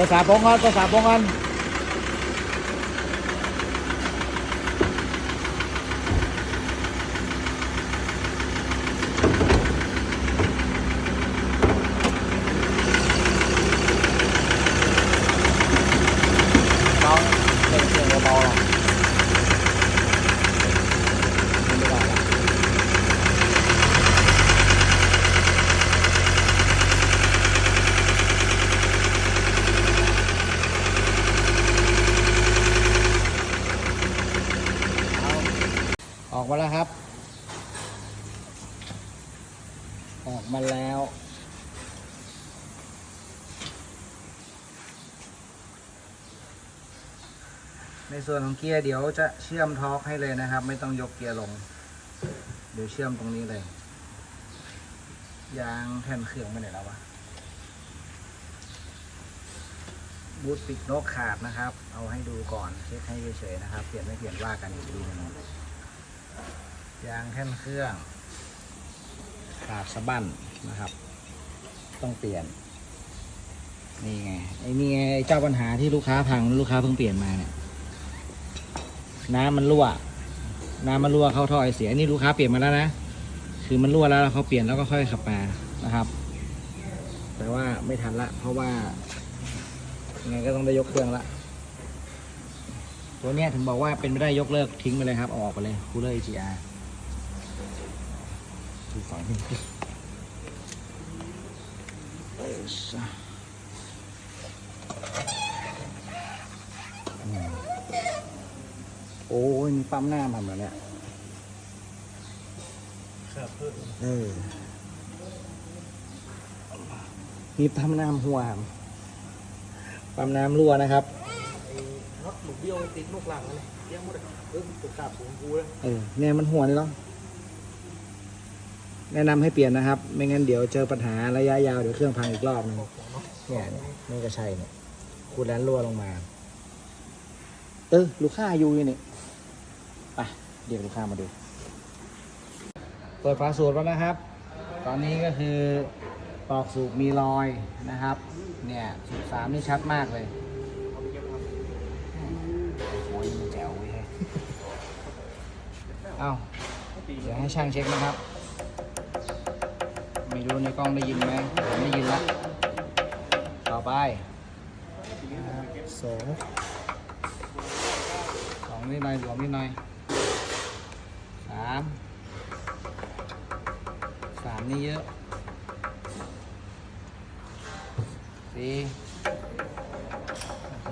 ตัวสาปงก่อนตัวสาปงก่อนเบาเสียงเสียงเบาๆหรอกไม่ได้หรอก ออกมาแล้วครับ ออกมาแล้ว ในส่วนของเกียร์เดี๋ยวจะเชื่อมท็อกให้เลยนะครับ ไม่ต้องยกเกียร์ลง เดี๋ยวเชื่อมตรงนี้เลย ยางแผ่นเครื่องไปไหนแล้ววะบูทปิดนกขาดนะครับ เอาให้ดูก่อนเช็คให้เฉยๆนะครับ เปลี่ยนไม่เปลี่ยนว่ากันอีกทีนึงยางแท่นเครื่อง ขาดสะบั้นนะครับ ต้องเปลี่ยน นี่ไงไอ้นี่ไงไอ้เจ้าปัญหาที่ลูกค้าพังลูกค้าเพิ่งเปลี่ยนมาเนี่ยน้ำมันรั่ว น้ำมันรั่วเข้าท่อไอเสียนี่ลูกค้าเปลี่ยนมาแล้วนะคือมันรั่วแล้วเขาเปลี่ยนแล้วก็ค่อยขับมานะครับ แต่ว่าไม่ทันละ เพราะว่ายังไงก็ต้องได้ยกเครื่องละตัวเนี้ยถึงบอกว่าเป็นไม่ได้ยกเลิกทิ้งไปเลยครับ อออกไปเลยคูลเลอร์ EGR ดูฝั่งนี้เอ้ยซะอืมโอ้ยมีปั๊มหน้าทำแล้วเนี่ยครับเพิ่มเออมีปั๊มน้ำหัวครับปั๊มน้ำรั่วนะครับน็อตหลุดเบี้ยวติดลูกหลังเลยเลี้ยงหมดเลยเออตกกาบสูงกูเลยเออเนี่ยมันหัวนี่หรอ แนะนำให้เปลี่ยนนะครับ ไม่งั้นเดี๋ยวเจอปัญหาระยะยาวเดี๋ยวเครื่องพังอีกรอบนึงเนี่ยนี่ก็ใช่เนี่ยคูดแลนรั่วลงมา เออ ลูกค้าอยู่นี่นี่ไปเดี๋ยวลูกค้ามาดู เปิดฝาสูบแล้วนะครับ ตอนนี้ก็คือปลอกสูบมีรอยนะครับ เนี่ยสูบสามนี่ชัดมากเลยโอ้ยมันแจ๋วเว้ยเฮ้ยเอ้าเดี๋ยวให้ช่างเช็คนะครับ ไม่รู้ในกล้องได้ยินไหมผมได้ยินละต่อไปสองสองนิดหน่อยหลวมนิดหน่อยสามสามนี่เยอะสี่โอเค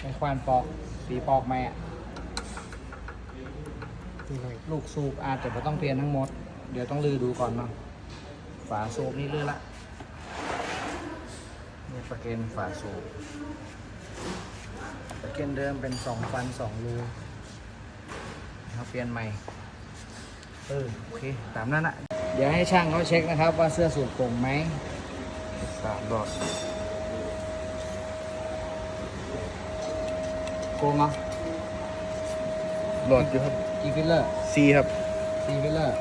ไม่ควานปอกสีปอกไหมอะ ลูกสูบอาจจะไม่ต้องเปลี่ยนทั้งหมด เดี๋ยวต้องลือดูก่อนเนาะฝาสูบนี่ลือละนี่ประเก็นฝาสูบประเก็นเดิมเป็นสองฟันสองรูเราเปลี่ยนใหม่เออโอเคตามนั้นอะเดี๋ยวให้ช่างเขาเช็คนะครับ ว่าเสื้อสูบโปร่งไหมสามดอดโกงเหรอดอดอยู่ครับ กี่ฟิลเลอร์ซีครับสี่ฟิลเลอร์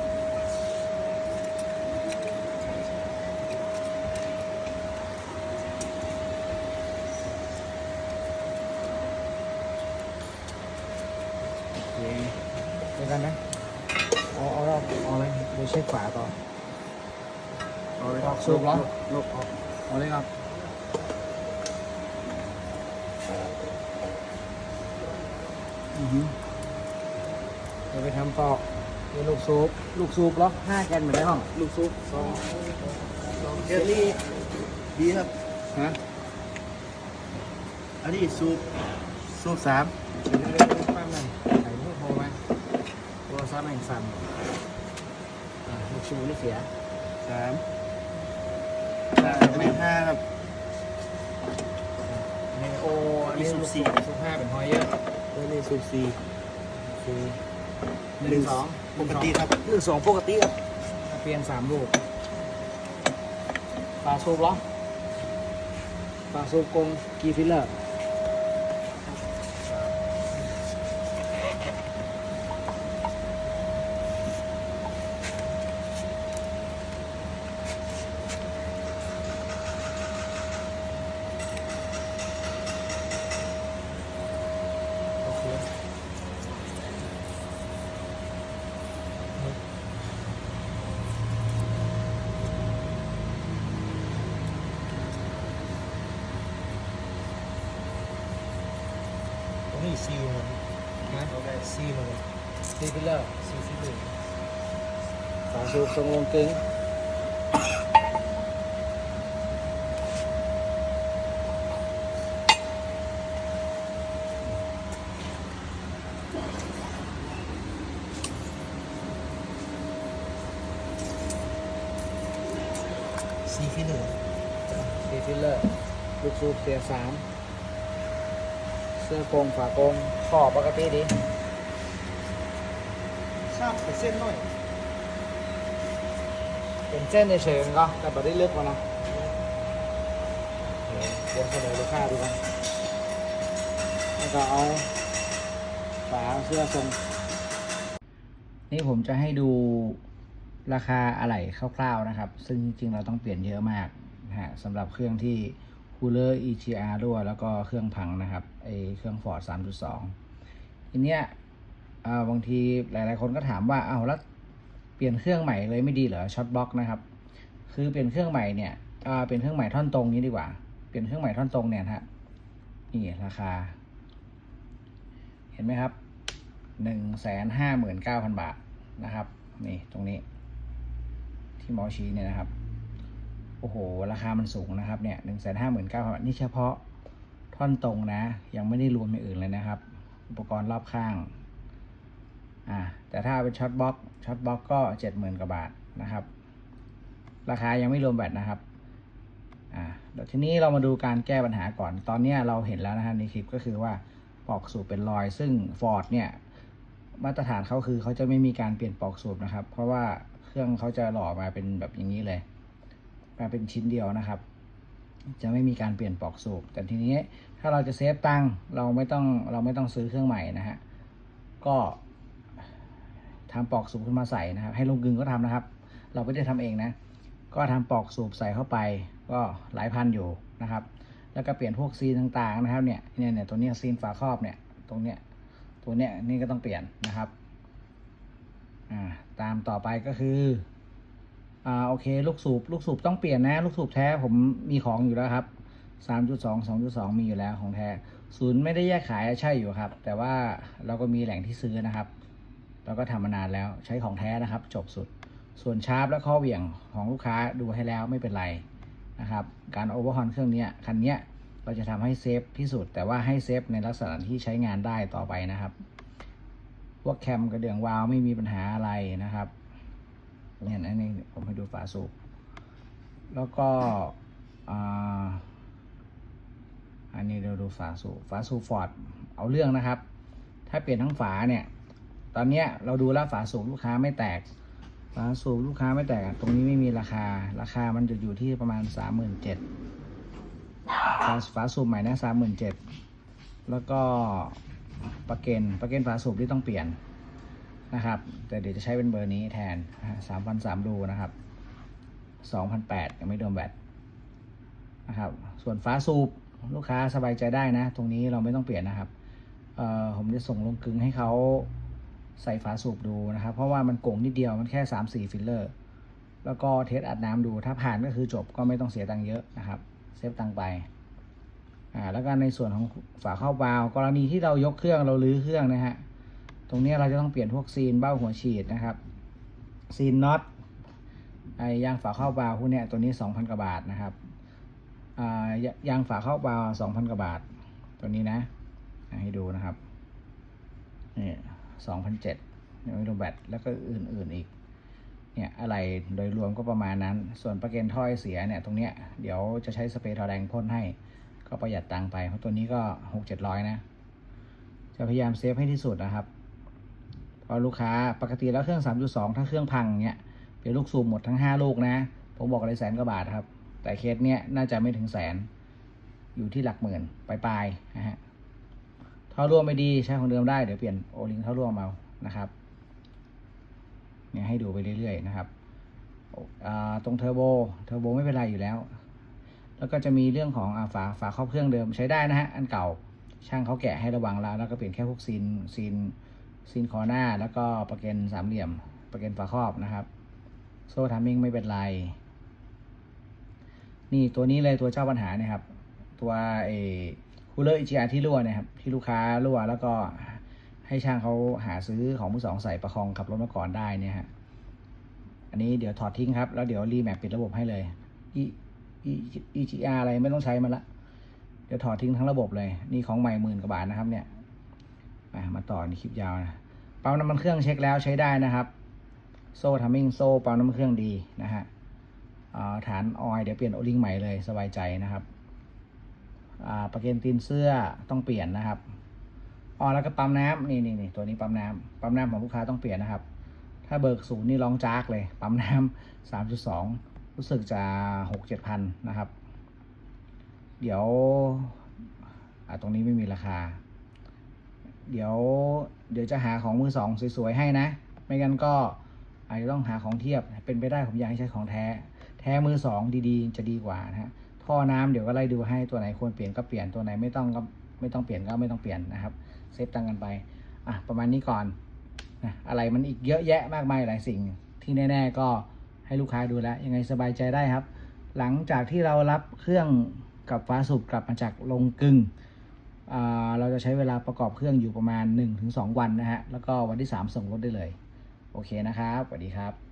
โอเคเดียวกันนะเอาเอาเอาเอาอะไรเดี๋ยวเช็คฝาต่อ เอาเลย ออก สูบเหรอลบออกเอาเลยครับอือหือเดี๋ยวไปทำปอกเดี๋ยวลูกซูปลูกซูปล็อกห้าแกนเหมือนได้ห้อง ลูกซุปสองสองเจลลี่ดีครับ ฮะอันนี้ซุปซุปสามเดี๋ยวเดี๋ยวเดี๋ยวแป๊บหนึงไหนพูดโทรไหมโทรศัพท์แม่งสั่นอะลูกชูนี่เสียสาม ได้แม่ห้าครับเนโออันนี้มีสูบสี่สูบห้าเป็นหอยเยอะแล้วนี่ซุปสี่สี่หนึ่งสองปกติครับหนึ่งสองปกติครับเปลี่ยนสามลูกฝาสูบเหรอฝาสูบกงกี่ฟิลเลอร์ ซีเหมือนนะซีเหมือนกัน ซี ฟิลเลอร์ซีซีหนึ่งฝาสูบทรงลงกึ้งซีฟิลเลอร์ซีฟิลเลอร์ลูกสูบเสียสามเสื้อโกงฝาโกงขอบปกติดี ข้ามไปเส้นหน่อย เป็นเส้นเฉยๆมันก็แต่ไม่ได้เลือกมานะเดี๋ยวเสนอลูกค้าดูกันแล้วก็เอาฝาเสื้อทรงนี่ผมจะให้ดูราคาอะไหล่คร่าวๆนะครับ ซึ่งจริงๆเราต้องเปลี่ยนเยอะมากนะฮะสำหรับเครื่องที่ Cooler EGR รั่วแล้วก็เครื่องพังนะครับไอเครื่อง Ford 3.2ทีเนี้ย บางทีหลาย ๆ คนก็ถามว่าเอาแล้วเปลี่ยนเครื่องใหม่เลยไม่ดีเหรอช็อตบล็อกนะครับ คือเปลี่ยนเครื่องใหม่เนี่ยเอ่อเป็นเครื่องใหม่ท่อนตรงนี้ดีกว่า เปลี่ยนเครื่องใหม่ท่อนตรงเนี่ยฮะนี่ราคา เห็นไหมครับหนึ่งแสนห้าหมื่นเก้าพันบาทนะครับ นี่ตรงนี้ ที่หมอชี้เนี่ยนะครับ โอ้โห ราคามันสูงนะครับเนี่ยหนึ่งแสนห้าหมื่นเก้าพันนี่เฉพาะท่อนตรงนะ ยังไม่ได้รวมอย่างอื่นเลยนะครับ อุปกรณ์รอบข้าง อ่าแต่ถ้าเป็นช็อตบล็อกช็อตบล็อกก็เจ็ดหมื่นกว่าบาทนะครับ ราคายังไม่รวมแบตนะครับอ่าเดี๋ยวทีนี้เรามาดูการแก้ปัญหาก่อน ตอนนี้เราเห็นแล้วนะฮะในคลิปก็คือว่าปลอกสูบเป็นรอย ซึ่ง Ford เนี่ยมาตรฐานเขาคือเขาจะไม่มีการเปลี่ยนปลอกสูบนะครับ เพราะว่าเครื่องเขาจะหล่อมาเป็นแบบอย่างนี้เลยมาเป็นชิ้นเดียวนะครับ จะไม่มีการเปลี่ยนปลอกสูบ แต่ทีนี้ถ้าเราจะเซฟตังค์เราไม่ต้องเราไม่ต้องซื้อเครื่องใหม่นะฮะก็ ทำปอกสูบขึ้นมาใส่นะครับ ให้ลุงกึงก็ทำนะครับ เราไม่ได้ทำเองนะ ก็ทำปอกสูบใส่เข้าไป ก็หลายพันอยู่นะครับ แล้วก็เปลี่ยนพวกซีนต่างๆนะครับเนี่ยเนี่ยเนี่ยตัวเนี้ยซีนฝาครอบเนี่ยตรงเนี้ยตัวเนี้ยนี่ก็ต้องเปลี่ยนนะครับอ่าตามต่อไปก็คืออ่าโอเคลูกสูบลูกสูบต้องเปลี่ยนนะลูกสูบแท้ผมมีของอยู่แล้วครับสามจุดสองสองจุดสองมีอยู่แล้วของแท้ศูนย์ไม่ได้แยกขายใช่อยู่ครับ แต่ว่าเราก็มีแหล่งที่ซื้อนะครับ เราก็ทำมานานแล้วใช้ของแท้นะครับ จบสุด ส่วนชาร์ปและข้อเหวี่ยงของลูกค้าดูให้แล้วไม่เป็นไรนะครับ การโอเวอร์ฮอนเครื่องนี้คันนี้เราจะทำให้เซฟที่สุด แต่ว่าให้เซฟในลักษณะที่ใช้งานได้ต่อไปนะครับ พวกแคมกระเดื่องวาล์วไม่มีปัญหาอะไรนะครับเนี่ยอันนี้ผมให้ดูฝาสูบแล้วก็ออันนี้เราดูฝาสูบฝาสูบฟอร์ดเอาเรื่องนะครับ ถ้าเปลี่ยนทั้งฝาเนี่ย ตอนเนี้ยเราดูแล้วฝาสูบลูกค้าไม่แตก ฝาสูบลูกค้าไม่แตก ตรงนี้ไม่มีราคา ราคามันจะอยู่ที่ประมาณสามหมื่นเจ็ดฝาสูบใหม่นะสามหมื่นเจ็ดแล้วก็ประเกนประเกนฝาสูบที่ต้องเปลี่ยนนะครับ แต่เดี๋ยวจะใช้เป็นเบอร์นี้แทนสามพันสามดูนะครับสองพันแปดยังไม่รวมแบตนะครับ ส่วนฝาสูบลูกค้าสบายใจได้นะ ตรงนี้เราไม่ต้องเปลี่ยนนะครับ เอ่อผมจะส่งลงกึงให้เขา ใส่ฝาสูบดูนะครับ เพราะว่ามันโก่งนิดเดียวมันแค่สามสี่ฟิลเลอร์ แล้วก็เทสอัดน้ำดูถ้าผ่านก็คือจบก็ไม่ต้องเสียตังค์เยอะนะครับเซฟตังค์ไปอ่าแล้วก็ในส่วนของฝาเข้าวาล์วกรณีที่เรายกเครื่องเราลื้อเครื่องนะฮะตรงนี้เราจะต้องเปลี่ยนพวกซีนเบ้าหัวฉีดนะครับซีนน็อตไอยางฝาเข้าวาล์วพวกเนี้ยตัวนี้สองพันกว่าบาทนะครับอ่ายางฝาเข้าวาล์วสองพันกว่าบาท ตัวนี้นะให้ดูนะครับนี่ สองพันเจ็ดยังไม่รแบตแล้วก็อื่นๆอีก เนี่ยอะไรโดยรวมก็ประมาณนั้น ส่วนประเกันถ้อยเสียเนี่ยตรงเนี้ยเดี๋ยวจะใช้สเปรย์ทอแดงพ่นให้ ก็ประหยัดตังค์ไป เพราะตัวนี้ก็หกเจ็ดร้อยนะ จะพยายามเซฟให้ที่สุดนะครับ เพราะลูกค้าปกติแล้วเครื่อง 3.2 ถ้าเครื่องพังเนี้ยเปลี่ยนลูกสูบหมดทั้ง 5 ลูกนะ ผมบอกเลยแสนกว่าบาทครับ แต่เคสเนี้ยน่าจะไม่ถึงแสน อยู่ที่หลักหมื่นปลายๆนะฮะ ท่อร่วมไม่ดีใช้ของเดิมได้ เดี๋ยวเปลี่ยนโอลิงท่อร่วมเอานะครับเนี่ยให้ดูไปเรื่อยๆนะครับตรงเทอร์โบเทอร์โบไม่เป็นไรอยู่แล้ว แล้วก็จะมีเรื่องของอฝาฝาครอบเครื่องเดิมใช้ได้นะฮะอันเก่าช่างเขาแกะให้ระวังแล้ว แล้วก็เปลี่ยนแค่พวกซีนซีนซีนคอหน้า แล้วก็ประเกันสามเหลี่ยม ประเกันฝาครอบนะครับ โซ่ทามมิ่งไม่เป็นไรนี่ตัวนี้เลยตัวเจ้าปัญหาเนี่ยครับ ตัวเอ คูลเลอร์ EGR ที่รั่วเนะครับที่ลูกค้ารั่วแล้วก็ให้ช่างเขาหาซื้อของมือสองใส่ประคองขับรถมาก่อนได้เนี่ยฮะอันนี้เดี๋ยวถอดทิ้งครับ แล้วเดี๋ยวรีแมปปิดระบบให้เลย E E EGR อะไรไม่ต้องใช้มันละ เดี๋ยวถอดทิ้งทั้งระบบเลย นี่ของใหม่หมื่นกว่าบาทนะครับ เนี่ยมามาต่อในคลิปยาวนะปั๊มน้ำมันเครื่องเช็คแล้วใช้ได้นะครับ โซ่ทัมมิ่งโซ่ปั๊มน้ำมันเครื่องดีนะฮะฐานออยเดี๋ยวเปลี่ยนโอลิงใหม่เลยสบายใจนะครับ ประเกนตีนเสื้อต้องเปลี่ยนนะครับอ๋อแล้วก็ปั๊มน้ำนี่นี่นี่ตัวนี้ปั๊มน้ำปั๊มน้ำของลูกค้าต้องเปลี่ยนนะครับ ถ้าเบิกศูนย์นี่ร้องจากเลย ปั๊มน้ำสามจุดสองรู้สึกจะหกเจ็ดพันนะครับ เดี๋ยวอ่าตรงนี้ไม่มีราคา เดี๋ยวเดี๋ยวจะหาของมือสองสวยๆให้นะ ไม่งั้นก็อาจจะต้องหาของเทียบเป็นไปได้ผมอยากให้ใช้ของแท้ แท้มือสองดีๆ จะดีกว่านะฮะ ท่อน้ำเดี๋ยวก็ไล่ดูให้ตัวไหนควรเปลี่ยนก็เปลี่ยนตัวไหนไม่ต้องก็ไม่ต้องเปลี่ยนก็ไม่ต้องเปลี่ยนนะครับเซฟตังกันไปอะประมาณนี้ก่อนนะอะไรมันอีกเยอะแยะมากมายหลายสิ่งที่แน่ ๆ ก็ให้ลูกค้าดูแลยังไงสบายใจได้ครับ หลังจากที่เรารับเครื่องกับฟ้าสูบกลับมาจากโรงกึงอ่าเราจะใช้เวลาประกอบเครื่องอยู่ประมาณ 1-2 วันนะฮะ แล้วก็วันที่ 3 ส่งรถได้เลย โอเคนะครับ สวัสดีครับ